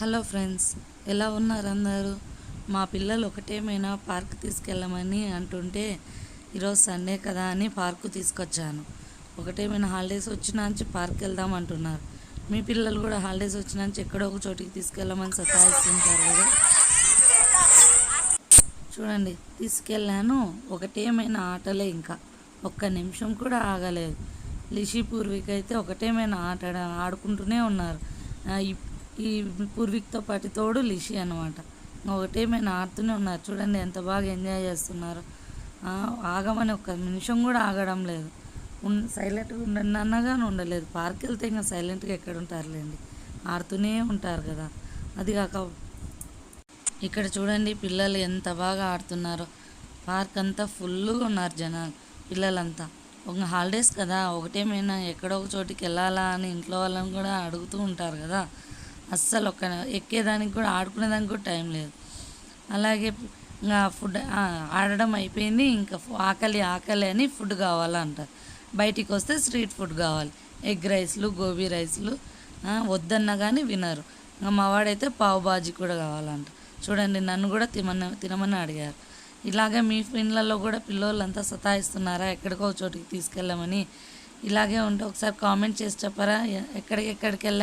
Hello friends ఎలా ఉన్నారు అందరూ మా పిల్లలు ఒకటేమైనా పార్క్ తీసుకెళ్ళమని అంటుంటే ఈరోజు సండే కదా అని పార్కు తీసుకొచ్చాను. ఒకటేమైనా హాలిడేస్ వచ్చినాంచి పార్క్ వెళ్దాం అంటున్నారు. మీ పిల్లలు కూడా హాలిడేస్ వచ్చినాంచి ఎక్కడో ఒక చోటికి తీసుకెళ్ళమని సతాయిస్తుంటారు కదా. చూడండి తీసుకెళ్ళాను. ఒకటేమైనా ఆటలే ఇంకా. ఒక్క నిమిషం కూడా ఆగలేదు. లిషి పూర్విక అయితే ఒకటేమైనా ఆట ఆడుకుంటూనే ఉన్నారు. ఈ- పూర్వీక్తో పాటు తోడు లిషి అనమాట ఒకటేమైనా ఆడుతూనే ఉన్నారు. చూడండి ఎంత బాగా ఎంజాయ్ చేస్తున్నారు. ఆగమని ఒక్క నిమిషం కూడా ఆగడం లేదు. ఉన్ సైలెంట్గా ఉండండి అన్నగానే ఉండలేదు. పార్క్ వెళ్తే ఇంకా సైలెంట్గా ఎక్కడ ఉంటారులేండి? ఆడుతూనే ఉంటారు కదా. అది కాక ఇక్కడ చూడండి పిల్లలు ఎంత బాగా ఆడుతున్నారో. పార్క్ అంతా ఫుల్గా ఉన్నారు జనాలు పిల్లలంతా. ఒక హాలిడేస్ కదా. ఒకటేమైనా ఎక్కడో ఒక చోటికి వెళ్ళాలా అని ఇంట్లో వాళ్ళని కూడా అడుగుతూ ఉంటారు కదా. అస్సలు ఒక ఎక్కేదానికి కూడా ఆడుకునేదానికి కూడా టైం లేదు. అలాగే ఇంకా ఫుడ్ ఆడడం అయిపోయింది. ఇంకా ఆకలి ఆకలి అని ఫుడ్ కావాలంటారు బయటికి వస్తే స్ట్రీట్ ఫుడ్ కావాలి. ఎగ్ రైస్లు గోబీ రైస్లు వద్దన్నా కానీ వినరు. ఇంకా మావాడైతే పావు బాజీ కూడా కావాలంట. చూడండి నన్ను కూడా తినమని తినమని అడిగారు. ఇలాగే మీ పిల్లల్లో కూడా పిల్లోళ్ళంతా సతాయిస్తున్నారా? ఎక్కడికో చోటికి తీసుకెళ్ళమని. ఇలాగే ఉంటే ఒకసారి కామెంట్ చేసి చెప్పరా? ఎక్కడికి ఎక్కడికి వెళ్ళారు